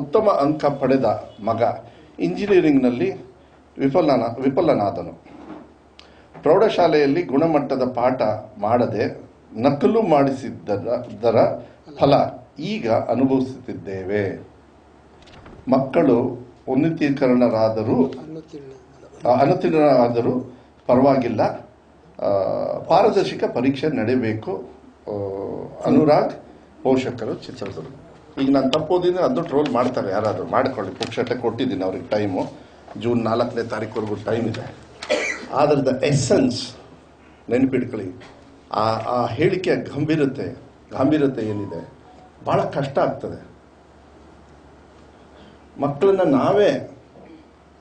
ಉತ್ತಮ ಅಂಕ ಪಡೆದ ಮಗ ಇಂಜಿನಿಯರಿಂಗ್ನಲ್ಲಿ ವಿಫಲನ, ವಿಫಲನಾದನು. ಪ್ರೌಢಶಾಲೆಯಲ್ಲಿ ಗುಣಮಟ್ಟದ ಪಾಠ ಮಾಡದೆ ನಕಲು ಮಾಡಿಸಿದ್ದರ ಫಲ ಈಗ ಅನುಭವಿಸುತ್ತಿದ್ದೇವೆ. ಮಕ್ಕಳು ಉನ್ನತೀಕರಣರಾದರೂ ಅನುತೀರ್ಣರಾದರೂ ಪರವಾಗಿಲ್ಲ. ಪಾರದರ್ಶಕ ಪರೀಕ್ಷೆ ನಡೆಯಬೇಕು ಅನುರಾಗ್ ಪೋಷಕರು ಚಿತ್ರದುರ್ಗ. ಈಗ ನಾನು ತಪ್ಪೋದಿದ್ರೆ ಅದು ಟ್ರೋಲ್ ಮಾಡ್ತಾರೆ ಯಾರಾದರೂ, ಮಾಡ್ಕೊಳ್ಳಿ. ಪುಕ್ಷಟೆ ಕೊಟ್ಟಿದ್ದೀನಿ ಅವ್ರಿಗೆ ಟೈಮು ಜೂನ್ ನಾಲ್ಕನೇ ತಾರೀಕುವರೆಗೂ ಟೈಮ್ ಇದೆ. ಆದರೆ ದ ಎಸೆನ್ಸ್ ನೆನಪಿಟ್ಕೊಳ್ಳಿ. ಆ ಆ ಹೇಳಿಕೆ ಗಂಭೀರತೆ ಗಂಭೀರತೆ ಏನಿದೆ? ಭಾಳ ಕಷ್ಟ ಆಗ್ತದೆ. ಮಕ್ಕಳನ್ನ ನಾವೇ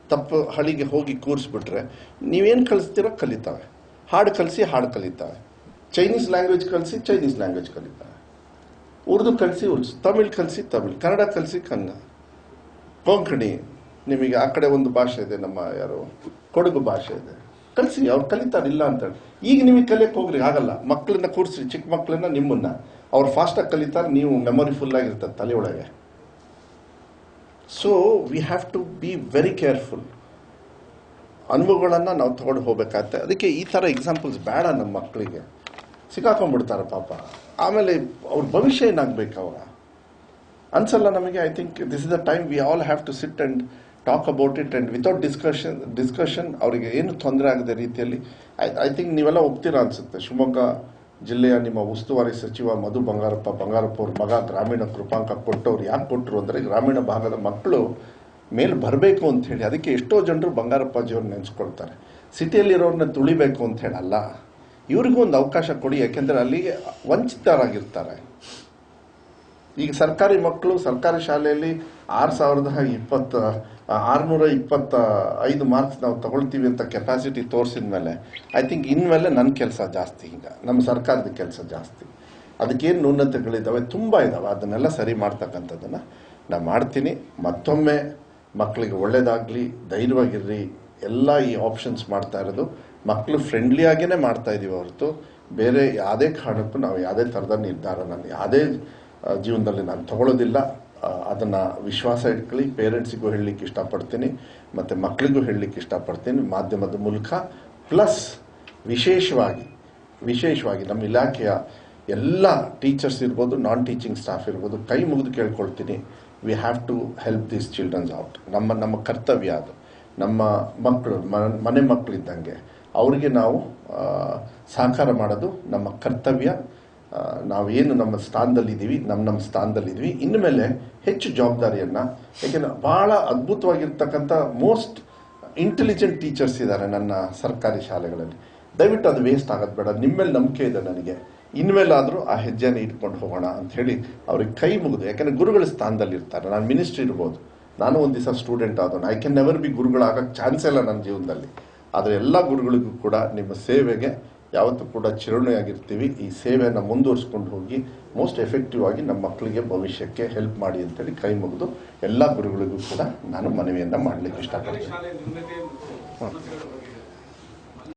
ತಪ್ಪು ಹಳಿಗೆ ಹೋಗಿ ಕೂರಿಸ್ಬಿಟ್ರೆ ನೀವೇನು ಕಲಿಸ್ತೀರೋ ಕಲಿತಾವೆ. ಹಾಡು ಕಲಿಸಿ ಹಾಡು ಕಲಿತಾವೆ. ಚೈನೀಸ್ ಲ್ಯಾಂಗ್ವೇಜ್ ಕಲಿಸಿ ಚೈನೀಸ್ ಲ್ಯಾಂಗ್ವೇಜ್ ಕಲಿತಾವೆ. ಉರ್ದು ಕಲಿಸಿ ಉರ್ದು ತಮಿಳ್ ಕಲಿಸಿ ತಮಿಳ್, ಕನ್ನಡ ಕಲಿಸಿ ಕನ್ನಡ. ಕೊಂಕಣಿ ನಿಮಗೆ ಆ ಕಡೆ ಒಂದು ಭಾಷೆ ಇದೆ, ನಮ್ಮ ಯಾರು ಕೊಡಗು ಭಾಷೆ ಇದೆ. ಕಲಿಸಿ, ಅವ್ರು ಕಲಿತಾರೆ, ಇಲ್ಲ ಅಂತ ಹೇಳಿ. ಈಗ ನಿಮಗೆ ಕಲಿಯಕ್ಕೆ ಹೋಗ್ರಿ, ಆಗಲ್ಲ. ಮಕ್ಕಳನ್ನ ಕೂರಿಸಿ ಚಿಕ್ಕ ಮಕ್ಕಳನ್ನ ನಿಮ್ಮನ್ನ. ಅವ್ರು ಫಾಸ್ಟಾಗಿ ಕಲಿತಾರೆ, ನೀವು ಮೆಮೊರಿ ಫುಲ್ ಆಗಿರ್ತದೆ ತಲೆಯೊಳಗೆ so we have to be very careful ಅನುಭವಗಳನ್ನು ನಾವು ತಗೊಂಡು ಹೋಗ್ಬೇಕಾಗತ್ತೆ. ಅದಕ್ಕೆ ಈ ಥರ ಎಕ್ಸಾಂಪಲ್ಸ್ ಬೇಡ ನಮ್ಮ ಮಕ್ಕಳಿಗೆ. ಸಿಕ್ಕಾಕೊಂಡ್ಬಿಡ್ತಾರೆ ಪಾಪ. ಆಮೇಲೆ ಅವ್ರ ಭವಿಷ್ಯ ಏನಾಗಬೇಕು ಅವಾಗ? ಅನ್ಸಲ್ಲ ನಮಗೆ? I think this is the time we all have to sit and talk about it and without discussion discussion ಅವರಿಗೆ ಏನು ತೊಂದರೆ ಆಗದ ರೀತಿಯಲ್ಲಿ ಐ ಥಿಂಕ್ ನೀವೆಲ್ಲ ಒಪ್ತೀರಾ ಅನ್ಸುತ್ತೆ. ಶಿವಮೊಗ್ಗ ಜಿಲ್ಲೆಯ ನಿಮ್ಮ ಉಸ್ತುವಾರಿ ಸಚಿವ ಮಧು ಬಂಗಾರಪ್ಪ ಬಂಗಾರಪ್ಪ ಅವ್ರ ಮಗ ಗ್ರಾಮೀಣ ಕೃಪಾಂಕ ಕೊಟ್ಟವ್ರು ಯಾಕೆ ಕೊಟ್ಟರು ಅಂದರೆ ಗ್ರಾಮೀಣ ಭಾಗದ ಮಕ್ಕಳು ಮೇಲೆ ಬರಬೇಕು ಅಂತ ಹೇಳಿ. ಅದಕ್ಕೆ ಎಷ್ಟೋ ಜನರು ಬಂಗಾರಪ್ಪಾಜಿಯವ್ರನ್ನ ನೆನೆಸ್ಕೊಳ್ತಾರೆ. ಸಿಟಿಯಲ್ಲಿರೋರನ್ನ ತುಳಿಬೇಕು ಅಂತ ಹೇಳಲ್ಲ. ಇವ್ರಿಗೂ ಒಂದು ಅವಕಾಶ ಕೊಡಿ, ಯಾಕೆಂದರೆ ಅಲ್ಲಿಗೆ ವಂಚಿತರಾಗಿರ್ತಾರೆ. ಈಗ ಸರ್ಕಾರಿ ಮಕ್ಕಳು ಸರ್ಕಾರಿ ಶಾಲೆಯಲ್ಲಿ ಆರು ಸಾವಿರದ ಇಪ್ಪತ್ತ, ಆರುನೂರ ಇಪ್ಪತ್ತ ಐದು ಮಾರ್ಕ್ಸ್ ನಾವು ತಗೊಳ್ತೀವಿ ಅಂತ ಕೆಪಾಸಿಟಿ ತೋರಿಸಿದ ಮೇಲೆ ಐ ಥಿಂಕ್ ಇನ್ಮೇಲೆ ನನ್ನ ಕೆಲಸ ಜಾಸ್ತಿ ಈಗ. ನಮ್ಮ ಸರ್ಕಾರದ ಕೆಲಸ ಜಾಸ್ತಿ. ಅದಕ್ಕೇನು ನ್ಯೂನತೆಗಳಿದ್ದಾವೆ ತುಂಬ ಇದ್ದಾವೆ ಅದನ್ನೆಲ್ಲ ಸರಿ ಮಾಡ್ತಕ್ಕಂಥದ್ದನ್ನು ನಾನು ಮಾಡ್ತೀನಿ. ಮತ್ತೊಮ್ಮೆ ಮಕ್ಕಳಿಗೆ ಒಳ್ಳೆಯದಾಗಲಿ ಧೈರ್ಯವಾಗಿರ್ರಿ. ಎಲ್ಲ ಈ ಆಪ್ಷನ್ಸ್ ಮಾಡ್ತಾ ಇರೋದು. ಮಕ್ಕಳು ಫ್ರೆಂಡ್ಲಿ ಆಗೇ ಮಾಡ್ತಾ ಇದೀವಿ ಹೊರತು. ಬೇರೆ ಯಾವುದೇ ಕಾರಣಕ್ಕೂ ನಾವು ಯಾವುದೇ ಥರದ ನಿರ್ಧಾರ ನಾನು ಯಾವುದೇ ಜೀವನದಲ್ಲಿ ನಾನು ತಗೊಳ್ಳೋದಿಲ್ಲ. ಅದನ್ನು ವಿಶ್ವಾಸ ಇಟ್ಕೊಳ್ಳಿ. ಪೇರೆಂಟ್ಸಿಗೂ ಹೇಳಲಿಕ್ಕೆ ಇಷ್ಟಪಡ್ತೀನಿ. ಮತ್ತು ಮಕ್ಕಳಿಗೂ ಹೇಳಲಿಕ್ಕೆ ಇಷ್ಟಪಡ್ತೀನಿ. ಮಾಧ್ಯಮದ ಮೂಲಕ. ಪ್ಲಸ್ ವಿಶೇಷವಾಗಿ ವಿಶೇಷವಾಗಿ ನಮ್ಮ ಇಲಾಖೆಯ ಎಲ್ಲ ಟೀಚರ್ಸ್ ಇರ್ಬೋದು ನಾನ್ ಟೀಚಿಂಗ್ ಸ್ಟಾಫ್ ಇರ್ಬೋದು, ಕೈ ಮುಗಿದು ಕೇಳ್ಕೊಳ್ತೀನಿ. We have to help these childrens out ನಮ್ಮ ನಮ್ಮ ಕರ್ತವ್ಯ ಅದು. ನಮ್ಮ ಮಕ್ಕಳು ಮನೆ ಮಕ್ಕಳಿದ್ದಂಗೆ ಅವರಿಗೆ ನಾವು ಸಹಕಾರ ಮಾಡೋದು ನಮ್ಮ ಕರ್ತವ್ಯ. ನಾವೇನು ನಮ್ಮ ಸ್ಥಾನದಲ್ಲಿದ್ದೀವಿ ನಮ್ಮ ನಮ್ಮ ಸ್ಥಾನದಲ್ಲಿದ್ದೀವಿ. ಮೇಲೆ ಹೆಚ್ಚು ಜವಾಬ್ದಾರಿಯನ್ನು ಏಕೆಂದರೆ ಭಾಳ ಅದ್ಭುತವಾಗಿರ್ತಕ್ಕಂಥ ಮೋಸ್ಟ್ ಇಂಟೆಲಿಜೆಂಟ್ ಟೀಚರ್ಸ್ ಇದ್ದಾರೆ ನನ್ನ ಸರ್ಕಾರಿ ಶಾಲೆಗಳಲ್ಲಿ. ದಯವಿಟ್ಟು ಅದು ವೇಸ್ಟ್ ಆಗೋದು ಬೇಡ. ನಿಮ್ಮೇಲೆ ನಂಬಿಕೆ ಇದೆ ನನಗೆ. ಇನ್ಮೇಲಾದರೂ ಆ ಹೆಜ್ಜೆನ ಇಟ್ಕೊಂಡು ಹೋಗೋಣ ಅಂತ ಹೇಳಿ ಅವ್ರಿಗೆ ಕೈ ಮುಗಿದು, ಯಾಕೆಂದರೆ ಗುರುಗಳ ಸ್ಥಾನದಲ್ಲಿ ಇರ್ತಾರೆ ನಾನು ಮಿನಿಸ್ಟ್ರಿ ಇರ್ಬೋದು. ನಾನು ಒಂದು ದಿವಸ ಸ್ಟೂಡೆಂಟ್ ಆದವನು. ಐ ಕ್ಯಾನ್ ನೆವರ್ ಬಿ ಗುರುಗಳಾಗಕ್ಕೆ ಚಾನ್ಸ್ ಇಲ್ಲ ನನ್ನ ಜೀವನದಲ್ಲಿ. ಆದರೆ ಎಲ್ಲ ಗುರುಗಳಿಗೂ ಕೂಡ ನಿಮ್ಮ ಸೇವೆಗೆ ಯಾವತ್ತೂ ಕೂಡ ಚಿರಣೆಯಾಗಿರ್ತೀವಿ. ಈ ಸೇವೆಯನ್ನು ಮುಂದುವರಿಸ್ಕೊಂಡು ಹೋಗಿ ಮೋಸ್ಟ್ ಎಫೆಕ್ಟಿವ್ ಆಗಿ ನಮ್ಮ ಮಕ್ಕಳಿಗೆ ಭವಿಷ್ಯಕ್ಕೆ ಹೆಲ್ಪ್ ಮಾಡಿ ಅಂತೇಳಿ ಕೈ ಮುಗಿದು ಎಲ್ಲ ಗುರುಗಳಿಗೂ ಕೂಡ ನಾನು ಮನವಿಯನ್ನು ಮಾಡಲಿಕ್ಕೆ ಇಷ್ಟಪಡ್ತೀನಿ.